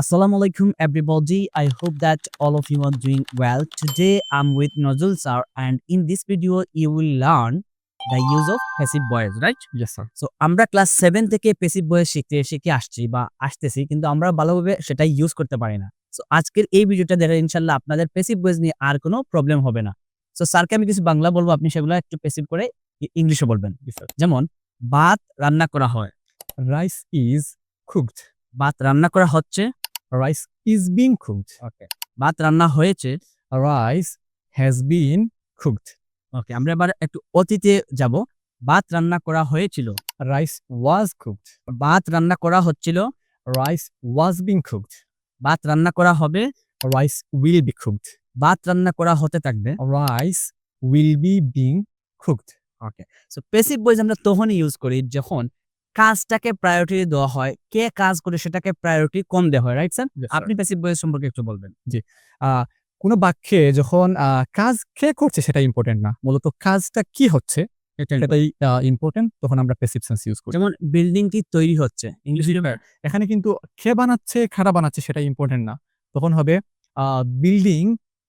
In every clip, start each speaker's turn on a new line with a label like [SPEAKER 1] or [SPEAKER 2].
[SPEAKER 1] Assalamu alaikum everybody. I hope that all of you are doing well. Today I'm with Nozul sir and in this video you will learn the use of passive voice, right?
[SPEAKER 2] Yes sir
[SPEAKER 1] so আমরা class seven থেকে passive voice শিখতে শিখে আসছি বা আসতেছি কিন্তু আমরা ভালোভাবে সেটা ইউজ করতে পারি না। সো আজকের এই ভিডিওটা দেখে ইনশাল্লাহ আপনাদের পেসিভ ভয়েস নিয়ে আর কোনো প্রবলেম হবে না। সো স্যারকে আমি কিছু বাংলা বলব আপনি সেগুলো একটু পেসিভ করে ইংলিশে বলবেন। যেমন ভাত রান্না করা হয়।
[SPEAKER 2] রাইস ইজ কুকড
[SPEAKER 1] ভাত রান্না করা হচ্ছে
[SPEAKER 2] rice is being cooked
[SPEAKER 1] okay ভাত রান্না হয়েছে
[SPEAKER 2] rice has been cooked
[SPEAKER 1] okay আমরা এবার একটু অতীতে যাব। ভাত রান্না করা হয়েছিল
[SPEAKER 2] রাইস ওয়াজ কুকড
[SPEAKER 1] ভাত রান্না করা হচ্ছিল
[SPEAKER 2] রাইস ওয়াজ বিং কুকড
[SPEAKER 1] ভাত রান্না করা হবে
[SPEAKER 2] রাইস উইল বি কুকড
[SPEAKER 1] ভাত রান্না করা হতে থাকবে
[SPEAKER 2] rice will be being cooked
[SPEAKER 1] so passive voice আমরা তখনই ইউজ করি যখন কাজটাকে প্রায়োরিটি দেওয়া হয় কে কাজ করে সেটাকে প্রায়োরিটি কম দেওয়া হয় রাইট স্যার আপনি পেসিভ ভয়েস সম্পর্কে একটু বলবেন। জি।
[SPEAKER 2] কোনো বাক্যে যখন কাজ কে করছে সেটা ইম্পর্টেন্ট না মূলত কাজটা কি হচ্ছে সেটাই ইম্পর্টেন্ট তখন আমরা প্যাসিভ সেন্স ইউজ করি।
[SPEAKER 1] যেমন বিল্ডিংটি তৈরি হচ্ছে ইংলিশ
[SPEAKER 2] এখানে কিন্তু কে বানাচ্ছে খারাপ বানাচ্ছে সেটা ইম্পর্টেন্ট না। তখন হবে বিল্ডিং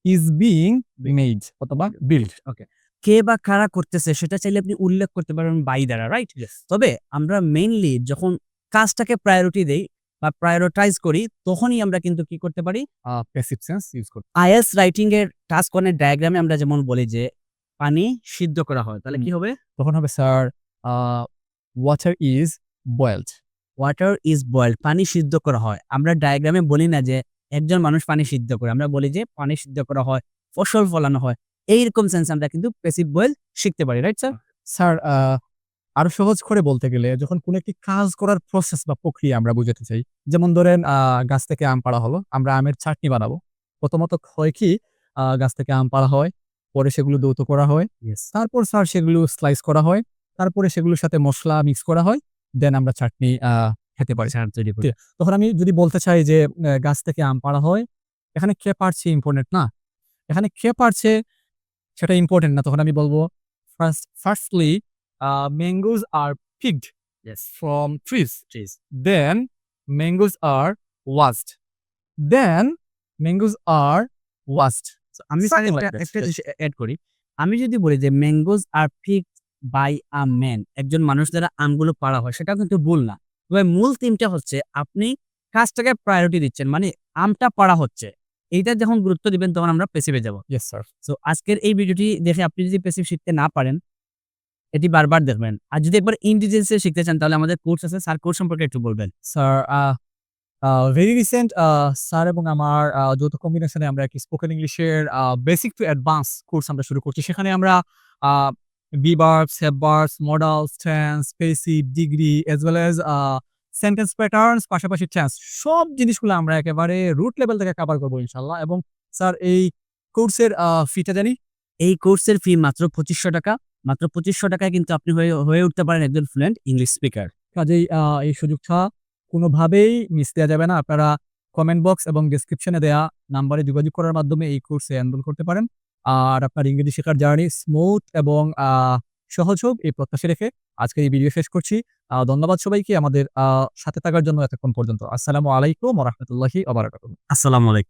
[SPEAKER 2] ইজ বিং মেড অথবা বিল্ড
[SPEAKER 1] কে বা কারা করতেছে সেটা চাইলে আপনি উল্লেখ করতে পারেন বাই দ্বারা রাইট তবে আমরা মেইনলি যখন কাজটাকে প্রায়োরিটি দেই বা প্রায়োরিটাইজ করি তখনই আমরা কিন্তু কি করতে পারি?
[SPEAKER 2] প্যাসিভ সেন্স ইউজ করি
[SPEAKER 1] আইএস রাইটিং এর টাস্ক ওয়ানের ডায়াগ্রামে আমরা যেমন বলি যে পানি সিদ্ধ করা হয় তাহলে কি হবে?
[SPEAKER 2] তখন হবে sir water is boiled
[SPEAKER 1] water is boiled পানি সিদ্ধ করা হয়। আমরা ডায়াগ্রামে বলি না যে একজন মানুষ পানি সিদ্ধ করে আমরা বলি যে পানি সিদ্ধ করা হয় ফসল ফলানো হয়। এইরকম সেন্স আমরা কিন্তু পেসিভ বয়েল শিখতে পারি রাইট স্যার
[SPEAKER 2] স্যার আরও সহজ করে বলতে গেলে যখন কোনো একটি কাজ করার প্রসেস বা প্রক্রিয়া আমরা বুঝাতে চাই যেমন ধরেন গাছ থেকে আম পাড়া হলো আমরা আমের চাটনি বানাবো। প্রথমত হয় কি? গাছ থেকে আম পাড়া হয় পরে সেগুলো দৌত করা হয়। তারপর স্যার সেগুলো স্লাইস করা হয় তারপরে সেগুলোর সাথে মশলা মিক্স করা হয় দেন আমরা চাটনি আহ, খেতে পারি।
[SPEAKER 1] স্যার তৈরি করি।
[SPEAKER 2] তখন আমি যদি বলতে চাই যে গাছ থেকে আম পাড়া হয় এখানে কে পারছে ইম্পর্টেন্ট না? এখানে কে পারছে সেটা ইম্পর্টেন্ট না। তখন আমি বলব first firstly mangoes are picked from trees
[SPEAKER 1] Trees.
[SPEAKER 2] Then mangoes are washed then mangoes are washed
[SPEAKER 1] আমি একটা- অ্যাড করি আমি যদি বলি যে mangoes are pick by a man একজন মানুষ দ্বারা আমগুলো পাড়া হয় সেটা কিন্তু ভুল না। তবে মূল থিমটা হচ্ছে আপনি কাজটাকে প্রায়োরিটি দিচ্ছেন মানে আমটা পাড়া হচ্ছে। এইটা যখন গুরুত্ব দিবেন তখন আমরা পেসিভে যাব।
[SPEAKER 2] ইয়েস স্যার
[SPEAKER 1] সো আজকের এই ভিডিওটি দেখে আপনি যদি পেসিভ শিখতে না পারেন এটি বারবার দেখবেন। আর যদি একবার ইন্টেলিজেন্সে শিখতে চান তাহলে আমাদের কোর্স আছে। স্যার কোর্স সম্পর্কে একটু বলবেন।
[SPEAKER 2] স্যার ভেরি রিসেন্ট স্যার এবং আমার যৌথ কম্বিনেশনে আমরা একটি স্পোকেন ইংলিশের বেসিক টু অ্যাডভান্স কোর্স আমরা শুরু করছি। সেখানে আমরা be verbs have verbs modals tense passive degree as well as sentence patterns পাশাপাশি টেন্স সব জিনিসগুলো আমরা একেবারে রুট লেভেল থেকে কভার করব ইনশাল্লাহ। এবং স্যার এই কোর্সের ফিটা জানি?
[SPEAKER 1] এই কোর্সের ফি মাত্র পঁচিশশো টাকা। মাত্র পঁচিশশো টাকায় কিন্তু আপনি হয়ে হয়ে উঠতে পারেন একজন ফ্লুয়েন্ট ইংলিশ স্পিকার
[SPEAKER 2] কাজেই এই সুযোগটা কোনোভাবেই মিস দেওয়া যাবে না। আপনারা কমেন্ট বক্স এবং ডিসক্রিপশনে দেওয়া নাম্বারে যোগাযোগ করার মাধ্যমে এই কোর্সে এনরোল করতে পারেন। আর আপনার ইংরেজি শেখার জার্নি স্মুথ এবং আহ, সহজ হোক এই প্রত্যাশা রেখে আজকে এই ভিডিও শেষ করছি। ধন্যবাদ সবাইকে আমাদের সাথে থাকার জন্য এতক্ষণ পর্যন্ত। আসসালামু আলাইকুম রহমতুল্লাহি আবার
[SPEAKER 1] আসসালামু আলাইকুম।